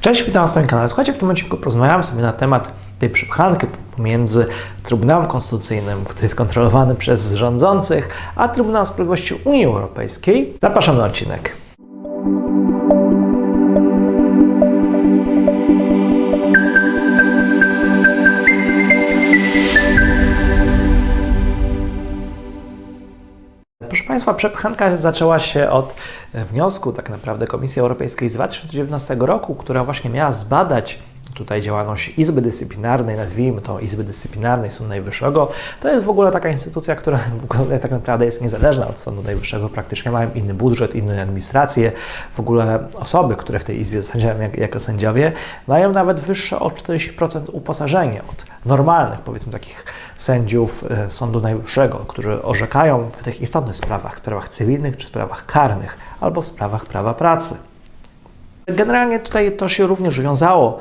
Cześć, witam na swoim kanale. Słuchajcie, w tym odcinku porozmawiamy sobie na temat tej przepchanki pomiędzy Trybunałem Konstytucyjnym, który jest kontrolowany przez rządzących, a Trybunałem Sprawiedliwości Unii Europejskiej. Zapraszam na odcinek. Państwa, przepchanka zaczęła się od wniosku tak naprawdę Komisji Europejskiej z 2019 roku, która właśnie miała zbadać tutaj działalność Izby Dyscyplinarnej, nazwijmy to Izby Dyscyplinarnej Sądu Najwyższego. To jest w ogóle taka instytucja, która w ogóle tak naprawdę jest niezależna od Sądu Najwyższego, praktycznie mają inny budżet, inną administrację. W ogóle osoby, które w tej Izbie sędziają jak, jako sędziowie, mają nawet wyższe o 40% uposażenie od normalnych, powiedzmy takich sędziów e, Sądu Najwyższego, którzy orzekają w tych istotnych sprawach, sprawach cywilnych czy sprawach karnych, albo sprawach prawa pracy. Generalnie tutaj to się również wiązało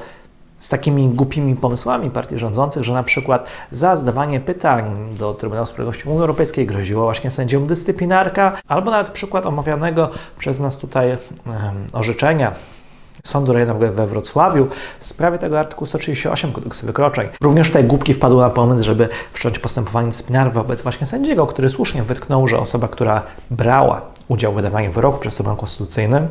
z takimi głupimi pomysłami partii rządzących, że na przykład za zadawanie pytań do Trybunału Sprawiedliwości Unii Europejskiej groziło właśnie sędziom dyscyplinarka, albo nawet przykład omawianego przez nas tutaj orzeczenia Sądu Rejonowego we Wrocławiu w sprawie tego artykułu 138 kodeksu wykroczeń. Również tutaj głupki wpadły na pomysł, żeby wszcząć postępowanie dyscyplinarne wobec właśnie sędziego, który słusznie wytknął, że osoba, która brała udział w wydawaniu wyroku przez Trybunał Konstytucyjny,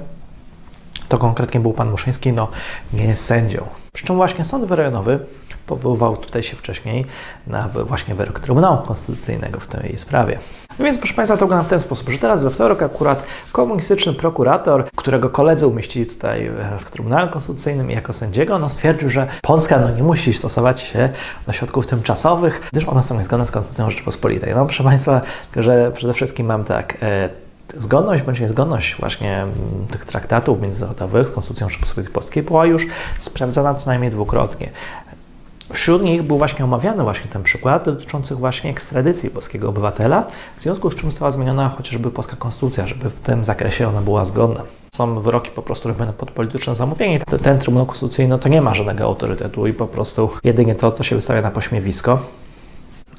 to konkretnie był pan Muszyński, no nie jest sędzią. Przy czym właśnie Sąd Rejonowy powoływał tutaj się wcześniej na właśnie wyrok Trybunału Konstytucyjnego w tej sprawie. No więc proszę Państwa, to wygląda w ten sposób, że teraz we wtorek akurat komunistyczny prokurator, którego koledzy umieścili tutaj w Trybunale Konstytucyjnym jako sędziego, no stwierdził, że Polska no, nie musi stosować się do środków tymczasowych, gdyż one są niezgodne z Konstytucją Rzeczypospolitej. No proszę Państwa, że przede wszystkim mam tak... E, zgodność bądź niezgodność właśnie mm, tych traktatów międzynarodowych z Konstytucją Rzeczypospolitej Polskiej była już sprawdzana co najmniej dwukrotnie. Wśród nich był właśnie omawiany właśnie ten przykład dotyczący właśnie ekstradycji polskiego obywatela, w związku z czym została zmieniona chociażby polska konstytucja, żeby w tym zakresie ona była zgodna. Są wyroki po prostu robione pod polityczne zamówienie. Ten Trybunał Konstytucyjny to nie ma żadnego autorytetu i po prostu jedynie to, to się wystawia na pośmiewisko.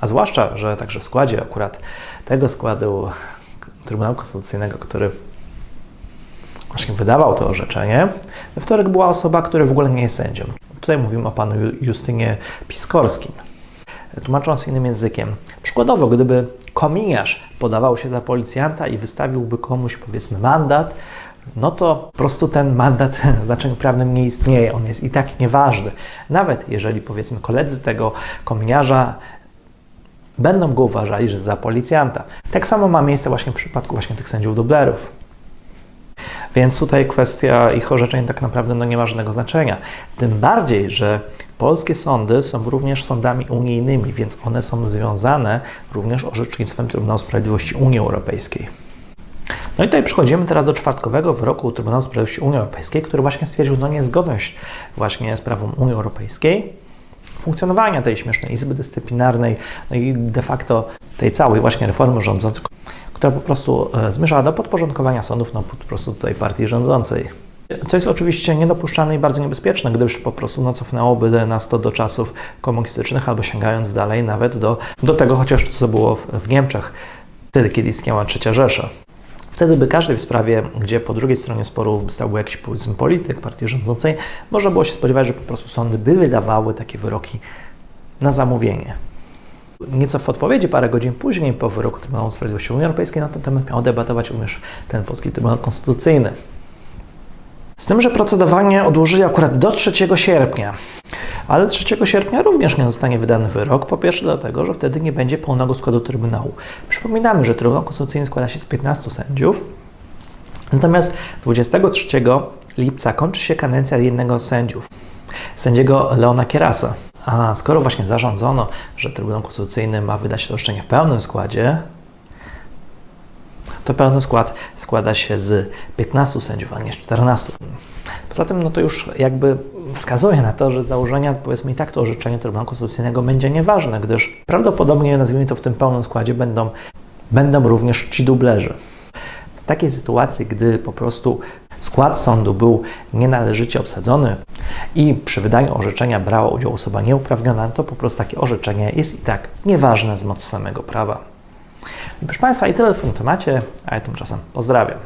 A zwłaszcza, że także w składzie akurat tego składu Trybunału Konstytucyjnego, który właśnie wydawał to orzeczenie, we wtorek była osoba, która w ogóle nie jest sędzią. Tutaj mówimy o panu Justynie Piskorskim. Tłumacząc innym językiem, przykładowo, gdyby kominiarz podawał się za policjanta i wystawiłby komuś, powiedzmy, mandat, no to po prostu ten mandat w znaczeniu prawnym nie istnieje, on jest i tak nieważny. Nawet jeżeli, powiedzmy, koledzy tego kominiarza będą go uważali, że za policjanta. Tak samo ma miejsce właśnie w przypadku właśnie tych sędziów dublerów. Więc tutaj kwestia ich orzeczeń tak naprawdę no nie ma żadnego znaczenia. Tym bardziej, że polskie sądy są również sądami unijnymi, więc one są związane również orzecznictwem Trybunału Sprawiedliwości Unii Europejskiej. No i tutaj przechodzimy teraz do czwartkowego wyroku Trybunału Sprawiedliwości Unii Europejskiej, który właśnie stwierdził no niezgodność właśnie z prawem Unii Europejskiej funkcjonowania tej śmiesznej Izby Dyscyplinarnej, no i de facto tej całej właśnie reformy rządzącej, która po prostu e, zmierzała do podporządkowania sądów no, po prostu tej partii rządzącej. Co jest oczywiście niedopuszczalne i bardzo niebezpieczne, gdyż po prostu no, cofnęłoby nas to do czasów komunistycznych, albo sięgając dalej nawet do, do tego chociaż co było w, w Niemczech, wtedy kiedy istniała trzecia Rzesza. Wtedy by każdej w sprawie, gdzie po drugiej stronie sporu stałby jakiś powiedzmy polityk partii rządzącej, można było się spodziewać, że po prostu sądy by wydawały takie wyroki na zamówienie. Nieco w odpowiedzi parę godzin później po wyroku Trybunału Sprawiedliwości Unii Europejskiej na ten temat miał debatować również ten polski Trybunał Konstytucyjny. Z tym, że procedowanie odłożyli akurat do 3 sierpnia. Ale 3 sierpnia również nie zostanie wydany wyrok. Po pierwsze dlatego, że wtedy nie będzie pełnego składu Trybunału. Przypominamy, że Trybunał Konstytucyjny składa się z 15 sędziów. Natomiast 23 lipca kończy się kadencja jednego z sędziów, sędziego Leona Kierasa. A skoro właśnie zarządzono, że Trybunał Konstytucyjny ma wydać roszczenie w pełnym składzie, to pełny skład składa się z 15 sędziów, a nie z 14. Poza tym, no to już jakby wskazuje na to, że założenia, powiedzmy i tak to orzeczenie Trybunału Konstytucyjnego będzie nieważne, gdyż prawdopodobnie, nazwijmy to w tym pełnym składzie, będą, będą również ci dublerzy. W takiej sytuacji, gdy po prostu skład sądu był nienależycie obsadzony i przy wydaniu orzeczenia brała udział osoba nieuprawniona, to po prostu takie orzeczenie jest i tak nieważne z mocy samego prawa. Proszę Państwa, i tyle w tym temacie, a ja tymczasem pozdrawiam.